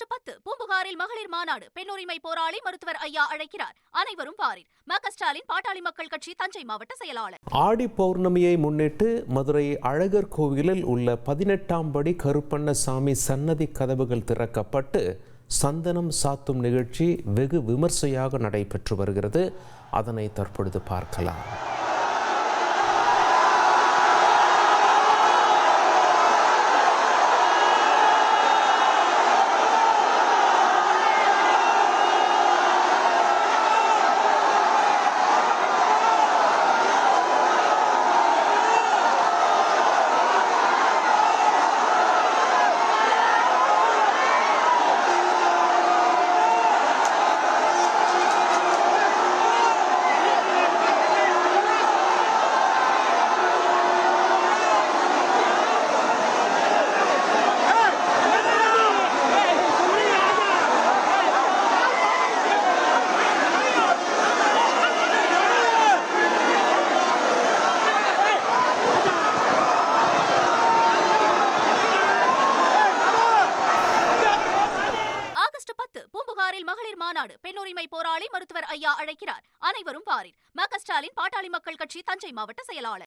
August பத்து பூம்புகாரில் மகளிர் மாநாடு பெண்ணுரிமை போராளி மருத்துவர் ஐயா அழைக்கிறார். அனைவரும் பாரில் மக ஸ்டாலின் பாட்டாளி மக்கள் கட்சி தஞ்சை மாவட்ட செயலாளர். ஆடி பௌர்ணமியை முன்னிட்டு மதுரை அழகர் கோவிலில் உள்ள பதினெட்டாம் படி கருப்பண்ணசாமி சன்னதி கதவுகள் திறக்கப்பட்டு சந்தனம் சாத்தும் நிகழ்ச்சி வெகு விமர்சையாக நடைபெற்று வருகிறது. அதனை தற்பொழுது பார்க்கலாம். பத்து மகளிர் மாநாடு. பெண்ணுரிமை போராளி மருத்துவர் ஐயா அழைக்கிறார். அனைவரும் பாரில். மக ஸ்டாலின் பாட்டாளி மக்கள் கட்சி தஞ்சை மாவட்ட செயலாளர்.